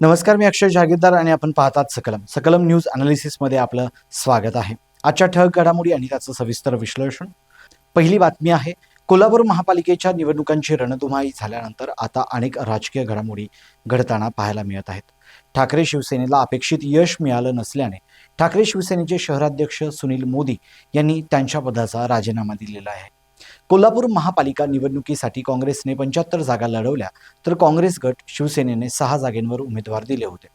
नमस्कार मी अक्षय जागीरदार आणि आपण पाहतात सकलम. सकलम न्यूज अनालिसिसमध्ये आपलं स्वागत आहे. आजच्या ठळक घडामोडी आणि त्याचं सविस्तर विश्लेषण. पहिली बातमी आहे कोल्हापूर महापालिकेच्या निवडणुकांची रणधुमाई झाल्यानंतर आता अनेक राजकीय घडामोडी घडताना पाहायला मिळत आहेत. ठाकरे शिवसेनेला अपेक्षित यश मिळालं नसल्याने ठाकरे शिवसेनेचे शहराध्यक्ष सुनील मोदी यांनी त्यांच्या पदाचा राजीनामा दिलेला आहे. कोल्हापूर महापालिका निवडणुकीसाठी काँग्रेसने पंच्याहत्तर जागा लढवल्या तर काँग्रेस गट शिवसेनेने सहा जागेंवर उमेदवार दिले होते.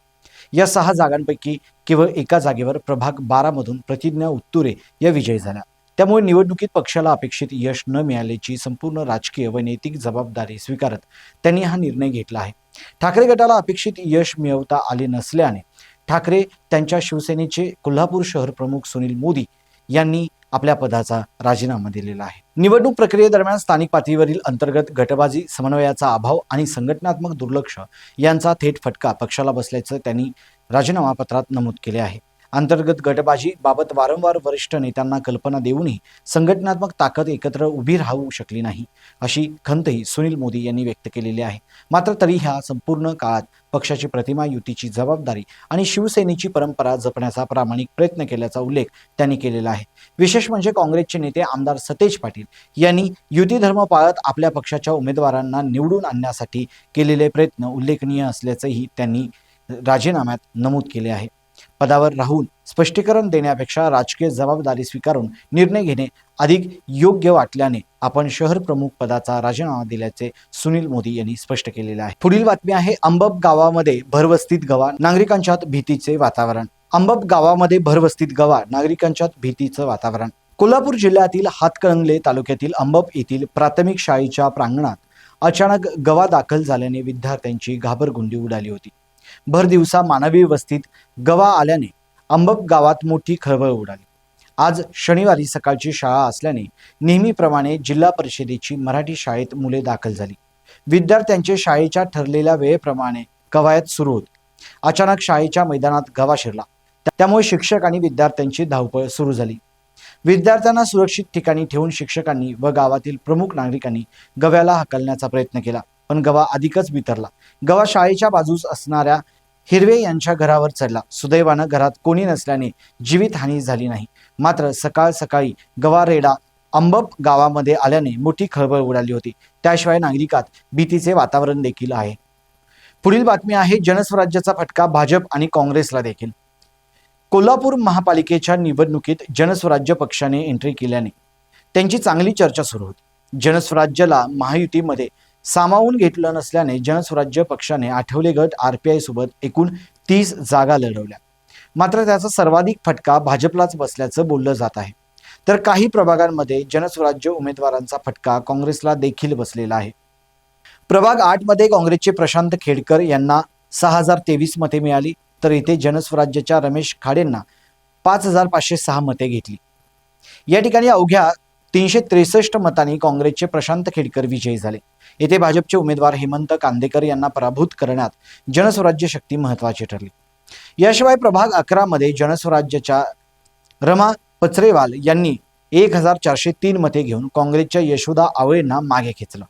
या सहा जागांपैकी केवळ एका जागेवर प्रभाग बारामधून प्रतिज्ञा उत्तुरे या विजयी झाल्या. त्यामुळे निवडणुकीत पक्षाला अपेक्षित यश न मिळाल्याची संपूर्ण राजकीय व नैतिक जबाबदारी स्वीकारत त्यांनी हा निर्णय घेतला आहे. ठाकरे गटाला अपेक्षित यश मिळवता आले नसल्याने ठाकरे त्यांच्या शिवसेनेचे कोल्हापूर शहर प्रमुख सुनील मोदी यांनी आपल्या पदाचा राजीनामा दिलेला आहे. निवडणूक प्रक्रियेदरम्यान स्थानिक पातळीवरील अंतर्गत गटबाजी समन्वयाचा अभाव आणि संघटनात्मक दुर्लक्ष यांचा थेट फटका पक्षाला बसल्याचं त्यांनी राजीनामा पत्रात नमूद केले आहे. अंतर्गत गटबाजी बाबत वारंवार वरिष्ठ नेत्यांना कल्पना देऊनही संघटनात्मक ताकद एकत्र उभी राहू शकली नाही अशी खंतही सुनील मोदी यांनी व्यक्त केलेली आहे. मात्र तरी ह्या संपूर्ण काळात पक्षाची प्रतिमा युतीची जबाबदारी आणि शिवसेनेची परंपरा जपण्याचा प्रामाणिक प्रयत्न केल्याचा उल्लेख त्यांनी केलेला आहे. विशेष म्हणजे काँग्रेसचे नेते आमदार सतेज पाटील यांनी युती धर्म पाळत आपल्या पक्षाच्या उमेदवारांना निवडून आणण्यासाठी केलेले प्रयत्न उल्लेखनीय असल्याचंही त्यांनी राजीनाम्यात नमूद केले आहे. पदावर राहून स्पष्टीकरण देण्यापेक्षा राजकीय जबाबदारी स्वीकारून निर्णय घेणे अधिक योग्य वाटल्याने आपण शहर प्रमुख पदाचा राजीनामा दिल्याचे सुनील मोदी यांनी स्पष्ट केलेले आहे. पुढील बातमी आहे अंबब गावामध्ये भरवस्तीत गवा नागरिकांच्यात भीतीचे वातावरण. अंबब गावामध्ये भरवस्तीत गवा नागरिकांच्यात भीतीचं वातावरण. कोल्हापूर जिल्ह्यातील हातकणंगले तालुक्यातील अंबब येथील प्राथमिक शाळेच्या प्रांगणात अचानक गवा दाखल झाल्याने विद्यार्थ्यांची घाबरगुंडी उडाली होती. भर दिवसा मानवी वस्तीत गवा आल्याने अंबक गावात मोठी खळबळ उडाली. आज शनिवारी सकाळची शाळा असल्याने नेहमीप्रमाणे जिल्हा परिषदेची मराठी शाळेत मुले दाखल झाली. विद्यार्थ्यांचे शाळेच्या ठरलेल्या वेळेप्रमाणे कवायत सुरू होती. अचानक शाळेच्या मैदानात गवा शिरला. त्यामुळे शिक्षक आणि विद्यार्थ्यांची धावपळ सुरू झाली. विद्यार्थ्यांना सुरक्षित ठिकाणी ठेवून शिक्षकांनी व गावातील प्रमुख नागरिकांनी गव्याला हकलण्याचा प्रयत्न केला. पण गवा अधिकच बितरला गवा शाळेच्या बाजूस असणाऱ्या हिरवे यांच्या घरावर चढला. सुदैवानं घरात कोणी नसल्याने जीवितहानी झाली नाही. मात्र सकाळ सकाळी गवा रेडा अंबप गावामध्ये आल्याने मोठी खळबळ उडाली होती. त्याशिवाय नागरिकात भीतीचे वातावरण देखील आहे. पुढील बातमी आहे जनस्वराज्याचा फटका भाजप आणि काँग्रेसला देखील. कोल्हापूर महापालिकेच्या निवडणुकीत जनस्वराज्य पक्षाने एंट्री केल्याने त्यांची चांगली चर्चा सुरू होती. जनस्वराज्याला महायुतीमध्ये सामावून घेतलं नसल्याने जनस्वराज्य पक्षाने आठवले गट आर पी सोबत एकूण तीस जागा लढवल्या. मात्र त्याचा सर्वाधिक फटका भाजपलाच बसल्याचं बोललं जात आहे. तर काही प्रभागांमध्ये जनस्वराज्य उमेदवारांचा फटका काँग्रेसला देखील बसलेला आहे. प्रभाग आठमध्ये काँग्रेसचे प्रशांत खेडकर यांना सहा हजार तेवीस मते मिळाली तर इथे जनस्वराज्याच्या रमेश खाडेंना पाच हजार पाचशे सहा मते घेतली. या ठिकाणी अवघ्या तीनशे त्रेसष्ट मतांनी काँग्रेसचे प्रशांत खेडकर विजयी झाले. येथे भाजपचे उमेदवार हेमंत कांदेकर यांना पराभूत करण्यात जनस्वराज्य शक्ती महत्वाची ठरली. याशिवाय प्रभाग अकरा मध्ये जनस्वराज्याच्या रमा पचरेवाल यांनी एक हजार चारशे तीन मते घेऊन काँग्रेसच्या यशोदा आवळेंना मागे खेचलं.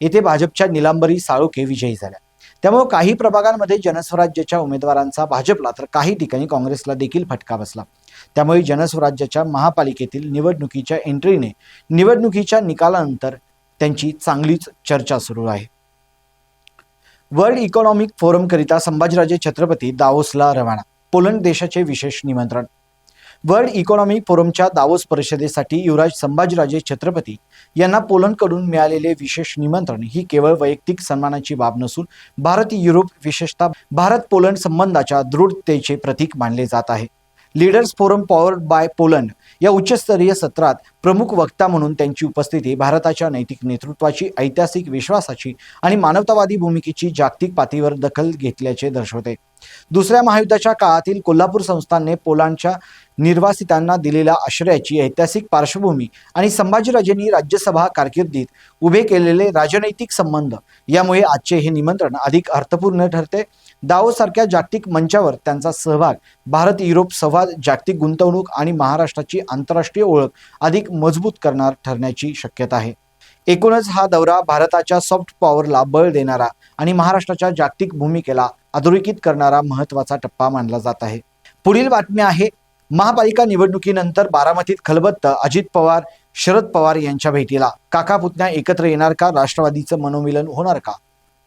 येथे भाजपच्या निलांबरी साळोखे विजयी झाल्या. त्यामुळे काही प्रभागांमध्ये जनस्वराज्याच्या उमेदवारांचा भाजपला तर काही ठिकाणी काँग्रेसला देखील फटका बसला. त्यामुळे जनस्वराज्याच्या महापालिकेतील निवडणुकीच्या एंट्रीने निवडणुकीच्या निकालानंतर त्यांची चांगलीच चर्चा सुरू आहे. वर्ल्ड इकॉनॉमिक फोरमकरिता संभाजीराजे छत्रपती दावोसला रवाना पोलंड देशाचे विशेष निमंत्रण. वर्ल्ड इकॉनॉमिक फोरमच्या दावोस परिषदेसाठी युवराज संभाजीराजे छत्रपती यांना पोलंडकडून मिळालेले विशेष निमंत्रण ही केवळ वैयक्तिक सन्मानाची बाब नसून भारत युरोप विशेषतः भारत पोलंड संबंधाच्या दृढतेचे प्रतीक मानले जात आहे. Leaders forum powered by Poland या उच्चस्तरीय सत्रात प्रमुख वक्ता म्हणून त्यांची उपस्थिती भारताच्या नैतिक नेतृत्वाची ऐतिहासिक विश्वासाची आणि मानवतावादी भूमिकेची जागतिक पातळीवर दखल घेतल्याचे दर्शवते. दुसऱ्या महायुद्धाच्या काळातील कोल्हापूर संस्थानने पोलांडच्या निर्वासितांना दिलेल्या आश्रयाची ऐतिहासिक पार्श्वभूमी आणि संभाजीराजेंनी राज्यसभा कारकिर्दीत उभे केलेले राजनैतिक संबंध यामुळे आजचे हे निमंत्रण अधिक अर्थपूर्ण ठरते. दावोसारख्या जागतिक मंचावर त्यांचा सहभाग भारत युरोप संवाद जागतिक गुंतवणूक आणि महाराष्ट्राची आंतरराष्ट्रीय ओळख अधिक मजबूत करणार ठरण्याची शक्यता आहे. एकूणच हा दौरा भारताच्या सॉफ्ट पॉवरला बळ देणारा आणि महाराष्ट्राच्या जागतिक भूमिकेला अधोरेखित करणारा महत्त्वाचा टप्पा मानला जात आहे. पुढील बातमी आहे महापालिका निवडणुकीनंतर बारामतीत खलबत्त अजित पवार शरद पवार यांच्या भेटीला. काका पुतण्या एकत्र येणार का? राष्ट्रवादीचं मनोमिलन होणार का?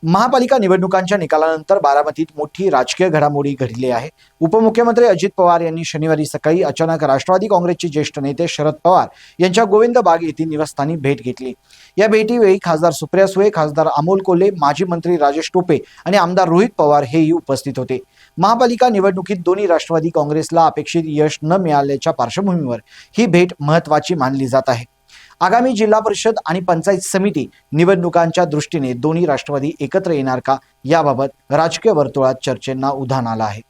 महापालिका निवडणुकांच्या निकालानंतर बारामतीत मोठी राजकीय घडामोडी घडली आहे. उपमुख्यमंत्री अजित पवार यांनी शनिवारी सकाळी अचानक राष्ट्रवादी काँग्रेसचे ज्येष्ठ नेते शरद पवार यांच्या गोविंद बाग येथील निवासस्थानी भेट घेतली. या भेटीवेळी खासदार सुप्रिया सुळे खासदार अमोल कोल्हे माजी मंत्री राजेश टोपे आणि आमदार रोहित पवार हेही उपस्थित होते. महापालिका निवडणुकीत दोन्ही राष्ट्रवादी काँग्रेसला अपेक्षित यश न मिळाल्याच्या पार्श्वभूमीवर ही भेट महत्वाची मानली जात आहे. आगामी जिल्हा परिषद आणि पंचायत समिती निवडणुकांच्या दृष्टीने दोन्ही राष्ट्रवादी एकत्र येणार का? याबाबत राजकीय वर्तुळात चर्चेंना उधाण आलं आहे.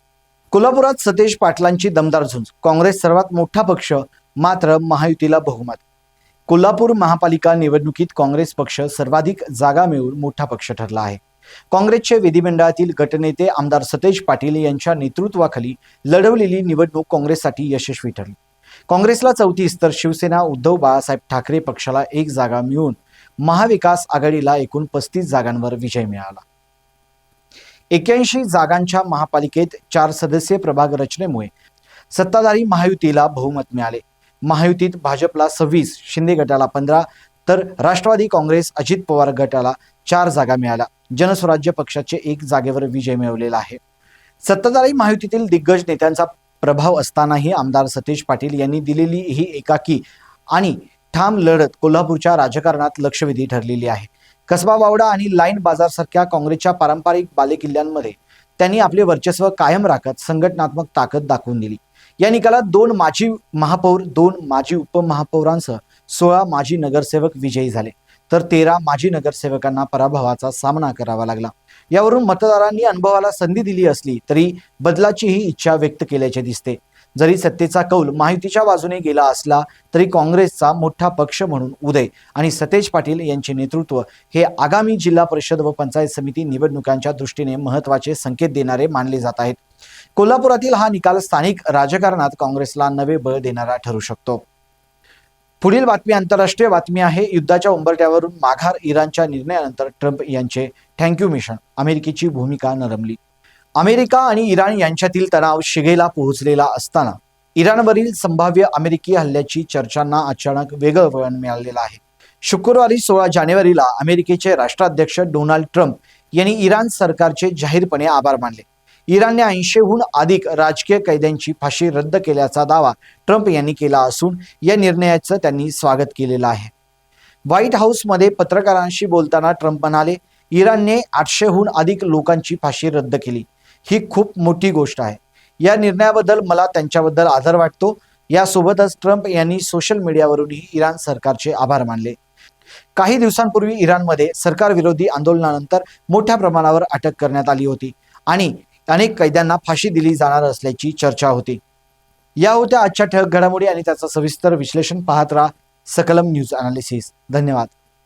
कोल्हापुरात सतेज पाटलांची दमदार झुंज. काँग्रेस सर्वात मोठा पक्ष मात्र महायुतीला बहुमत. कोल्हापूर महापालिका निवडणुकीत काँग्रेस पक्ष सर्वाधिक जागा मिळवून मोठा पक्ष ठरला आहे. काँग्रेसचे विधिमंडळातील गटनेते आमदार सतेज पाटील यांच्या नेतृत्वाखाली लढवलेली निवडणूक काँग्रेससाठी यशस्वी ठरली. काँग्रेसला चौतीस तर शिवसेना उद्धव बाळासाहेब ठाकरे पक्षाला एक जागा मिळून महाविकास आघाडीला एकूण पस्तीस जागांवर विजय मिळाला. एक्याऐंशी जागांच्या महापालिकेत चार सदस्यीय प्रभाग रचनेमुळे सत्ताधारी महायुतीला बहुमत मिळाले. महायुतीत भाजपला सव्वीस शिंदे गटाला पंधरा तर राष्ट्रवादी काँग्रेस अजित पवार गटाला चार जागा मिळाल्या. जनस्वराज्य पक्षाचे एक जागेवर विजय मिळवलेला आहे. सत्ताधारी महायुतीतील दिग्गज नेत्यांचा प्रभाव असतानाही आमदार सतेज पाटील यांनी दिलेली ही एकाकी आणि ठाम लढत कोल्हापूरच्या राजकारणात लक्षवेधी ठरलेली आहे. कसबा वावडा आणि लाईन बाजारसारख्या काँग्रेसच्या पारंपरिक बालेकिल्ल्यांमध्ये त्यांनी आपले वर्चस्व कायम राखत संघटनात्मक ताकद दाखवून दिली. या निकालात दोन माजी महापौर दोन माजी उपमहापौरांसह सोळा माजी नगरसेवक विजयी झाले. तर तेरा माजी नगरसेवकांना पराभवाचा सामना करावा लागला. यावरून मतदारांनी अनुभवाला संधी दिली असली तरी बदलाची ही इच्छा व्यक्त केल्याचे दिसते. जरी सत्तेचा कौल माहितीच्या बाजूने गेला असला तरी काँग्रेसचा मोठा पक्ष म्हणून उदय आणि सतेज पाटील यांचे नेतृत्व हे आगामी जिल्हा परिषद व पंचायत समिती निवडणुकांच्या दृष्टीने महत्त्वाचे संकेत देणारे मानले जात आहेत. कोल्हापुरातील हा निकाल स्थानिक राजकारणात काँग्रेसला नवे बळ देणारा ठरू शकतो. पुढील बातमी आंतरराष्ट्रीय बातमी आहे. युद्धाच्या उंबरट्यावरून माघार इराणच्या निर्णयानंतर ट्रम्प यांचे थँक्यू मिशन अमेरिकेची भूमिका नरमली. अमेरिका आणि इराण यांच्यातील तणाव शिगेला पोहोचलेला असताना इराणवरील संभाव्य अमेरिकी हल्ल्याची चर्चांना अचानक वेगळं वळण मिळालेलं आहे. शुक्रवारी सोळा जानेवारीला अमेरिकेचे राष्ट्राध्यक्ष डोनाल्ड ट्रम्प यांनी इराण सरकारचे जाहीरपणे आभार मानले. इराणने ऐंशीहून अधिक राजकीय कैद्यांची फाशी रद्द केल्याचा दावा ट्रम्प यांनी केला असून या निर्णयाचं त्यांनी स्वागत केलेलं आहे. व्हाईट हाऊसमध्ये पत्रकारांशी बोलताना ट्रम्प म्हणाले इराणने आठशेहून अधिक लोकांची फाशी रद्द केली. ही खूप मोठी गोष्ट आहे. या निर्णयाबद्दल मला त्यांच्याबद्दल आदर वाटतो. यासोबतच ट्रम्प यांनी सोशल मीडियावरूनही इराण सरकारचे आभार मानले. काही दिवसांपूर्वी इराणमध्ये सरकारविरोधी आंदोलनानंतर मोठ्या प्रमाणावर अटक करण्यात आली होती आणि अनेक कैद्यांना फाशी दिली जाणार असल्याची चर्चा होती. या होत्या आजच्या ठळक घडामोडी आणि त्याचं सविस्तर विश्लेषण पाहत राहा सकलम न्यूज अनालिसिस. धन्यवाद.